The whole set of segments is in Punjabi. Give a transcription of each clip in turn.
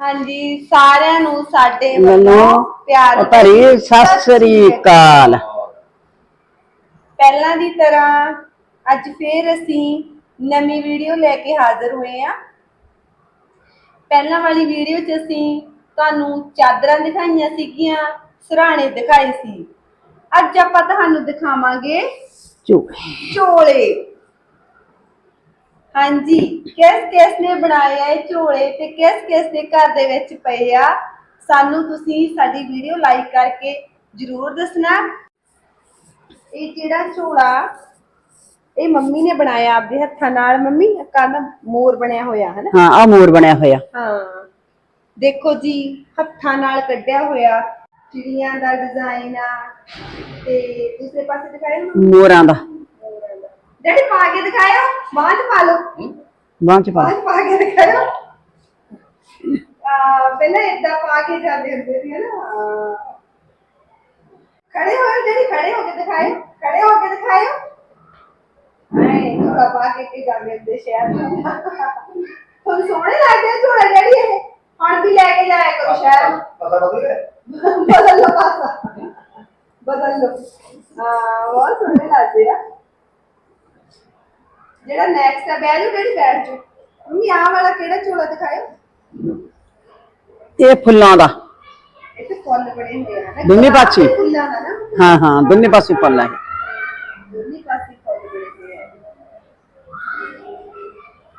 ਹਾਂਜੀ ਸਾਰਿਆਂ ਨੂੰ ਸਾਡੇ ਵੱਲੋਂ ਪਿਆਰ ਭਰੀ ਸਤਿ ਸ੍ਰੀ ਅਕਾਲ। ਪਹਿਲਾਂ ਦੀ ਤਰ੍ਹਾਂ ਅੱਜ ਫੇਰ ਅਸੀਂ ਨਵੀਂ ਵੀਡੀਓ ਲੈ ਕੇ ਹਾਜ਼ਰ ਹੋਏ ਆ ਪਹਿਲਾਂ ਵਾਲੀ ਵੀਡੀਓ 'ਚ ਅਸੀਂ ਤੁਹਾਨੂੰ ਚਾਦਰਾਂ ਦਿਖਾਈਆਂ ਸੀਗੀਆਂ ਸਰਾਣੇ ਦਿਖਾਏ ਸੀ। ਅੱਜ ਆਪਾਂ ਤੁਹਾਨੂੰ ਦਿਖਾਵਾਂਗੇ ਝੂਲੇ। ਝੋਲੇ। ਹਾਂਜੀ ਕਿਸ ਕਿਸ ਨੇ ਬਣਾਏ ਆ ਇਹ ਝੋਲੇ ਤੇ ਕਿਸ ਕਿਸ ਦੇ ਘਰ ਦੇ ਵਿੱਚ ਪਏ ਆ? ਸਾਨੂੰ ਤੁਸੀਂ ਸਾਡੀ ਵੀਡੀਓ ਲਾਈਕ ਕਰਕੇ ਜਰੂਰ ਦੱਸਣਾ। ਇਹ ਜਿਹੜਾ ਝੋਲਾ ਇਹ ਮੰਮੀ ਨੇ ਬਣਾਇਆ ਆਪਦੇ ਹੱਥਾਂ ਨਾਲ। ਮੰਮੀ ਕੰਨ ਮੋਰ ਬਣਿਆ ਹੋਇਆ ਹੈ ਨਾ ਹਾਂ ਆ ਮੋਰ ਬਣਿਆ ਹੋਇਆ। ਹਾਂ। ਦੇਖੋ ਜੀ ਹੱਥਾਂ ਨਾਲ ਕੱਢਿਆ ਹੋਇਆ। ਚਿੜੀਆਂ ਦਾ ਡਿਜ਼ਾਈਨ ਆ ਤੇ ਦੂਸਰੇ ਪਾਸੇ ਦਿਖਾਇਓ ਮੋਰਾਂ ਦਾ। ਡੈਡੀ ਪਾ ਕੇ ਦਿਖਾਇਓ 'ਚ ਪਾ ਲਓ। ਬਾਂਹ ਚ ਪਾ 'ਚ ਪਾ ਕੇ ਦਿਖਾਇਓ। ਆ ਪਹਿਲਾਂ ਏਦਾਂ ਪਾ ਕੇ ਜਾਂਦੇ ਹੁੰਦੇ ਸੀ ਨਾ ਹਾਂ। ਖੜੇ ਹੋਏ ਡੈਡੀ ਖੜੇ ਹੋ ਕੇ ਦਿਖਾਇਓ ਖੜੇ ਹੋ ਕੇ ਦਿਖਾਇਓ। ਨਹੀਂ ਥੋੜਾ ਪਾ ਕੇ ਕੇ ਜਾਂਦੇ ਹੁੰਦੇ ਸ਼ਹਿਰ ਨੂੰ ਤੁਹਾਨੂੰ ਸੋਹਣੇ ਲੱਗਦੇ ਆ ਝੋਲਾ ਡੈਡੀ ਇਹ। ਹੁਣ ਵੀ ਲੈ ਕੇ ਜਾਇਆ ਕਰੋ ਸ਼ਹਿਰ। ਨੂੰ ਪਤਾ ਬਦਲ ਗਿਆ ਬਦਲ ਲੋ ਪਾਸਾ ਬਦਲ ਲੋ ਹਾਂ ਬਹੁਤ ਸੋਹਣੇ ਲੱਗਦੇ ਆ ਜਿਹੜਾ ਨੈਕਸਟ ਆ ਬੈਠ ਜਾਓ ਕਿਹੜੀ ਬੈਠ ਜਾਓ। ਮੰਮੀ ਆਹ ਵਾਲਾ ਕਿਹੜਾ ਝੋਲਾ ਦਿਖਾਇਓ? ਇਹ ਫੁੱਲਾਂ ਦਾ। ਇੱਥੇ ਫੁੱਲ ਬਣੇ ਹੋਏ ਆ ਨਾ। ਦੋਨੇ ਪਾਸੇ? ਫੁੱਲਾਂ ਦਾ ਨਾ। ਹਾਂ ਹਾਂ ਦੋਨੇ ਪਾਸੇ ਫੁੱਲ ਹੈ ਦੋਨੇ ਪਾਸੇ ਫੁੱਲ ਬਣੇ ਹੋਏ ਆ।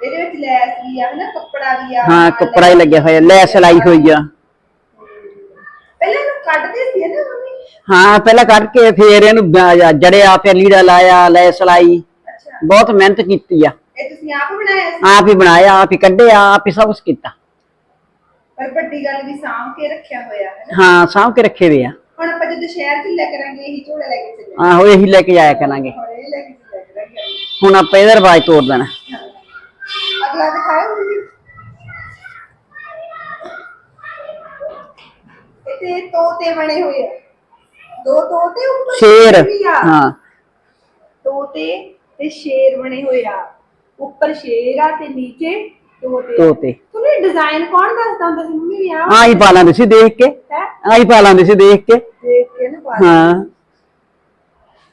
ਇਹਦੇ ਵਿੱਚ ਲੈਸ ਵੀ ਆ ਨਾ ਕੱਪੜਾ ਵੀ ਆ। ਹਾਂ ਕੱਪੜਾ ਹੀ ਲੱਗਿਆ ਹੋਇਆ ਲੈਸ ਲਾਈ ਹੋਈ ਆ। ਪਹਿਲਾਂ ਇਹਨੂੰ ਕੱਢਦੇ ਸੀ ਨਾ ਮੰਮੀ? ਹਾਂ ਪਹਿਲਾਂ ਕੱਢ ਕੇ ਫੇਰ ਇਹਨੂੰ ਜ- ਜੜਿਆ ਫਿਰ ਲੀੜਾ ਲਾਇਆ ਲੈਸ ਲਾਈ। ਬਹੁਤ ਮਿਹਨਤ ਕੀਤੀ ਆ। ਇਹ ਤੁਸੀਂ ਆਪ ਬਣਾਇਆ ਸੀ? ਆਪ ਹੀ ਬਣਾਇਆ ਆਪ ਹੀ ਕੱਢਿਆ ਆਪ ਹੀ ਸਭ ਕੁਝ ਕੀਤਾ। ਪਰ ਵੱਡੀ ਗੱਲ ਵੀ ਸਾਂਭ ਕੇ ਰੱਖਿਆ ਹੋਇਆ ਹੈ ਹਾਂ ਸਾਂਭ ਕੇ ਰੱਖੇ ਵੇ ਆ। ਹੁਣ ਆਪਾਂ ਜਦੋਂ ਸ਼ਹਿਰ 'ਚ ਲੈ ਕਰਾਂਗੇ ਇਹੀ ਝੋਲਾ ਲੈ ਕੇ ਚੱਲੇ ਆਹੋ ਇਹੀ ਲੈ ਕੇ ਜਾਇਆ ਕਰਾਂਗੇ। ਹੁਣ ਇਹ ਲੈ ਕੇ ਚੱਲਿਆ ਕਰਾਂਗੇ ਹੁਣ ਆਪਾਂ ਇਹਦਾ ਰਿਵਾਜ ਤੋੜ ਦੇਣਾ। ਅਗਲਾ ਦਿਖਾਓ ਜੀ। ਇੱਥੇ ਤੋਤੇ ਬਣੇ ਹੋਏ ਆ। ਦੋ ਤੋਤੇ ਉੱਪਰ ਸ਼ੇਰ। ਵੀ ਆ। ਹਾਂ। ਤੋਤੇ ਤੇ ਸ਼ੇਰ ਬਣੇ ਹੋਏ ਆ। ਉੱਪਰ ਸ਼ੇਰ ਆ ਤੇ ਨੀਚੇ ਤੋਤੇ ਤੁਹਾਨੂੰ ਡਿਜ਼ਾਈਨ ਕੌਣ ਦੱਸਦਾ ਹੁੰਦਾ ਸੀ? ਮੰਮੀ ਵੀ ਆ ਆਹੀ ਪਾ ਲਾਂਦੇ ਸੀ ਦੇਖ ਕੇ। ਹੈ? ਆਹੀ ਪਾ ਲਾਂਦੇ ਸੀ ਦੇਖ ਕੇ। ਦੇਖ ਕੇ ਨਾ ਪਾ ਹਾਂ।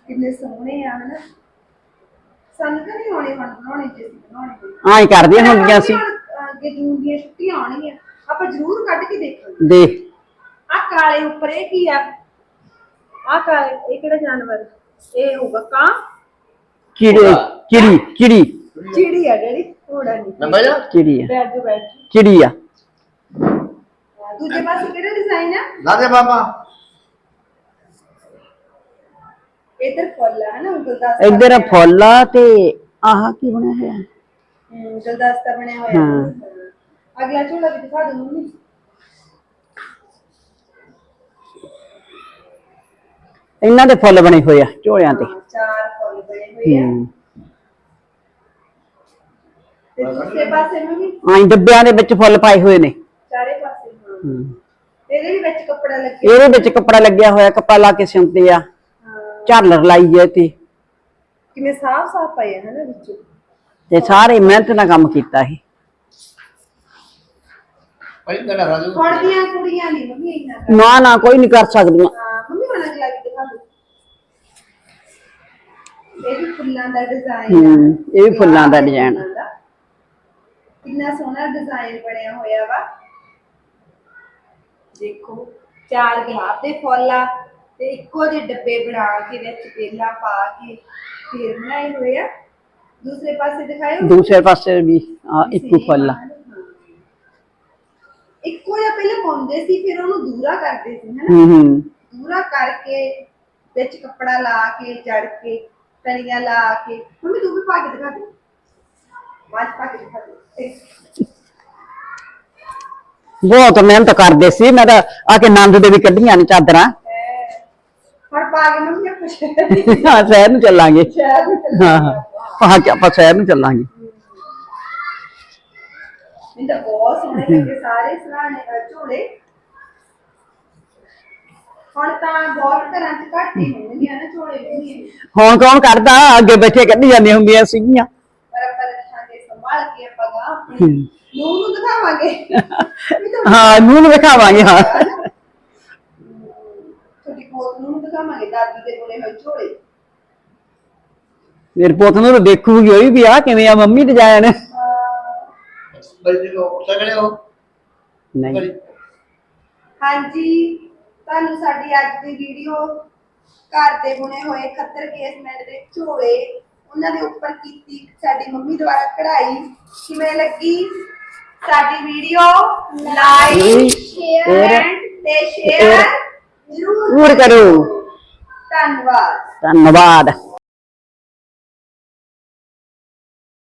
ਕਿੰਨੇ ਸੋਹਣੇ ਆ ਹਨਾ? ਸਾਨੂੰ ਤਾਂ ਨਹੀਂ ਆਉਣੇ ਹੁਣ ਬਣਾਉਣੇ ਜੇ ਅਸੀਂ ਬਣਾਉਣੇ। ਆਹੀ ਕਰਦੀਆਂ ਹੁੰਦੀਆਂ ਸੀ ਹੁਣ, ਅੱਗੇ ਜੂਨ ਦੀਆਂ ਛੁੱਟੀਆਂ ਆਉਣਗੀਆਂ ਆਪਾਂ ਜ਼ਰੂਰ ਕੱਢ ਕੇ ਦੇਖਾਂਗੇ। ਦੇਖ। ਆ ਕਾਲੇ ਉੱਪਰ ਇਹ ਕੀ ਆ? ਆ ਕਾਲੇ ਇਹ ਕਿਹੜਾ ਜਾਨਵਰ? ਇਹ ਹੋਊਗਾ ਕਾਂ। ਚਿੜੀ ਚਿੜੀ ਚਿੜੀ ਚਿੜੀ ਆ ਜਿਹੜੀ ਘੋੜਾ ਨਹੀਂ। ਮੈਂ ਬਜਾ ਚਿੜੀ ਆ? ਬੈਠ ਜਾ ਬੈਠ ਜਾ। ਚਿੜੀ ਆ? ਦੂਜੇ ਪਾਸੇ ਕਿਹੜਾ ਡਿਜ਼ਾਈਨ ਆ? ਲਾ ਦੇ ਬਾਬਾ। ਇਧਰ ਫੁੱਲ ਆ ਹਨਾ ਗੁਲਦਸਤਾ ਇੱਧਰ ਫੁੱਲ ਆ ਤੇ ਆਹ ਕੀ ਬਣਿਆ ਹੋਇਆ? ਹਮ, ਗੁਲਦਸਤਾ ਬਣਿਆ ਹੋਇਆ। ਹਾਂ। ਅਗਲਾ ਝੋਲਾ ਵੀ ਦਿਖਾ ਦੋ ਮੰਮੀ। ਇਹਨਾਂ ਦੇ ਫੁੱਲ ਬਣੇ ਹੋਏ ਆ ਝੋਲਿਆਂ ਤੇ। ਬਣੇ ਹੋਏ ਆ। ਹੂੰ। ਤੇ ਦੂਸਰੇ ਪਾਸੇ ਮੰਮੀ ਆਈ ਡੱਬਿਆਂ ਦੇ ਵਿੱਚ ਫੁੱਲ ਪਾਏ ਹੋਏ ਨੇ। ਚਾਰੇ ਪਾਸੇ ਹਾਂ ਹੂੰ। ਇਹਦੇ ਵੀ ਵਿੱਚ ਕੱਪੜਾ ਲੱਗਿਆ ਇਹਦੇ ਵਿੱਚ ਕੱਪੜਾ ਲੱਗਿਆ ਹੋਇਆ ਕੱਪੜਾ ਲਾ ਕੇ ਸਿਉਂਦੇ ਆ। ਹਾਂ। ਝਾਲਰ ਲਾਈ ਹੈ ਤੇ। ਕਿਵੇਂ ਸਾਫ਼ ਸਾਫ਼ ਪਏ ਆ ਹਨਾ ਵਿੱਚੋਂ। ਤੇ ਸਾਰੇ ਮਿਹਨਤ ਨਾਲ ਕੰਮ ਕੀਤਾ ਇਹ ਭਾਈ ਤੇਰਾ ਰਾਜੂ ਹੁਣ ਦੀਆਂ ਕੁੜੀਆਂ ਨਹੀਂ ਮੰਮੀ ਇੰਨਾ ਕਰ ਨਾ ਨਾ ਕੋਈ ਨਹੀਂ ਕਰ ਸਕਦੀਆਂ ਹਾਂ ਮੰਮੀ ਹੁਣ ਅਗਲਾ ਵੀ ਦਿਖਾ ਦੋ ਇਹ ਵੀ ਫੁੱਲਾਂ ਦਾ ਡਿਜ਼ਾਈਨ ਹੂੰ ਇਹ ਵੀ ਫੁੱਲਾਂ ਦਾ ਡਿਜ਼ਾਈਨ ਕਿੰਨਾ ਸੋਹਣਾ ਡਿਜ਼ਾਈਨ ਬਣਿਆ ਹੋਇਆ ਵਾ। ਦੇਖੋ ਚਾਰ ਗੁਲਾਬ ਦੇ ਫੁੱਲ ਆ ਤੇ ਇੱਕੋ ਜਿਹੇ ਡੱਬੇ ਬਣਾ ਕੇ ਵਿੱਚ ਪੇਲਾ ਪਾ ਕੇ ਫੇਰ ਬਣਾਏ ਹੋਏ ਆ। ਦੂਸਰੇ ਪਾਸੇ ਦਿਖਾਇਓ। ਦੂਸਰੇ ਪਾਸੇ ਵੀ ਆ ਇੱਕੋ ਫੁੱਲ ਆ। ਇੱਕੋ ਜਿਹਾ ਪਹਿਲਾਂ ਪਾਉਂਦੇ ਸੀ ਫਿਰ ਉਹਨੂੰ ਦੂਰਾ ਕਰਦੇ ਸੀ ਹਨਾ? ਹੂੰ ਹੂੰ। ਦੂਰਾ ਕਰਕੇ ਵਿੱਚ ਕੱਪੜਾ ਲਾ ਕੇ ਜੜ ਕੇ ਤਣੀਆਂ ਲਾ ਕੇ। ਮੰਮੀ ਤੂੰ ਵੀ ਪਾ ਕੇ ਦਿਖਾ ਦੇ। 'ਚ ਪਾ ਕੇ ਦਿਖਾ ਦੇ। ਬਹੁਤ ਮਿਹਨਤ ਕਰਦੇ ਸੀ। ਮੈਂ ਤਾਂ ਆ ਕੇ ਨੰਦ ਦੇ ਵੀ ਕੱਢੀਆਂ ਨੇ ਚਾਦਰਾਂ। ਹੁਣ ਪਾ ਕੇ ਮੰਮੀ ਸ਼ਹਿਰ ਹਾਂ ਸ਼ਹਿਰ ਨੂੰ ਚੱਲਾਂਗੇ। ਹਾਂ ਹਾਂ। ਪਾ ਕੇ ਆਪਾਂ ਸ਼ਹਿਰ ਨੂੰ ਚੱਲਾਂਗੇ। ਮੈਨੂੰ ਤਾਂ ਬਹੁਤ ਸੋਹਣੇ ਲੱਗੇ। ਸਾਰੇ ਸਰਾਣੇ ਝੋਲੇ। ਹੁਣ ਤਾਂ ਬਹੁਤ ਘਰਾਂ 'ਚ ਘੱਟ ਹੀ ਹੋਣਗੀਆਂ ਨਾ ਝੋਲੇ ਵੀ ਹੁਣ ਕੌਣ ਕਰਦਾ? ਅੱਗੇ ਬੈਠੇ ਕੱਢੀ ਜਾਂਦੀਆਂ ਹੁੰਦੀਆਂ ਸੀਗੀਆਂ। ਪਰ ਆਪਾਂ ਰੱਖਾਂਗੇ ਸੰਭਾਲ ਕੇ ਆਪਾਂ ਗਾਂ ਹੂੰ। ਨੂੰ ਨੂੰ ਦਿਖਾਵਾਂਗੇ। ਵੀ ਤੁਹਾਡੀ- ਹਾਂ ਨੂੰ ਨੂੰ ਵਿਖਾਵਾਂਗੇ ਹਾਂ। ਤੁਹਾਡੀ ਪੋਤ ਨੂੰ ਦਿਖਾਵਾਂਗੇ ਦਾਦੀ ਦੇ ਬੁਣੇ ਹੋਏ ਝੋਲੇ। ਮੇਰੇ ਪੁੱਤ ਨੂੰ ਤਾਂ ਦੇਖੂਗੀ ਹੋਈ ਵੀ ਆ ਕਿਵੇਂ ਆ ਮੰਮੀ ਡਿਜ਼ਾਈਨ ਅਹ ਬਈ ਜੀ ਉੱਠ ਸਕਦੇ ਹੋ ਨਹੀਂ। ਹਾਂਜੀ। ਤੁਹਾਨੂੰ ਸਾਡੀ ਅੱਜ ਦੀ ਵੀਡੀਓ ਘਰ ਦੇ ਬੁਣੇ ਹੋਏ ਖੱਤਰ ਕੇਸਮੈਂਟ ਦੇ ਝੋਲੇ ਉਹਨਾਂ ਦੇ ਉੱਪਰ ਕੀਤੀ ਸਾਡੀ ਮੰਮੀ ਦੁਆਰਾ ਕਢਾਈ। ਕਿਵੇਂ ਲੱਗੀ ਸਾਡੀ ਵੀਡੀਓ ਲਾਈਕ ਸ਼ੇਅਰ ਤੇ ਸ਼ੇਅਰ ਜ਼ਰੂਰ ਜ਼ਰੂਰ ਕਰੋ। ਧੰਨਵਾਦ। ਧੰਨਵਾਦ।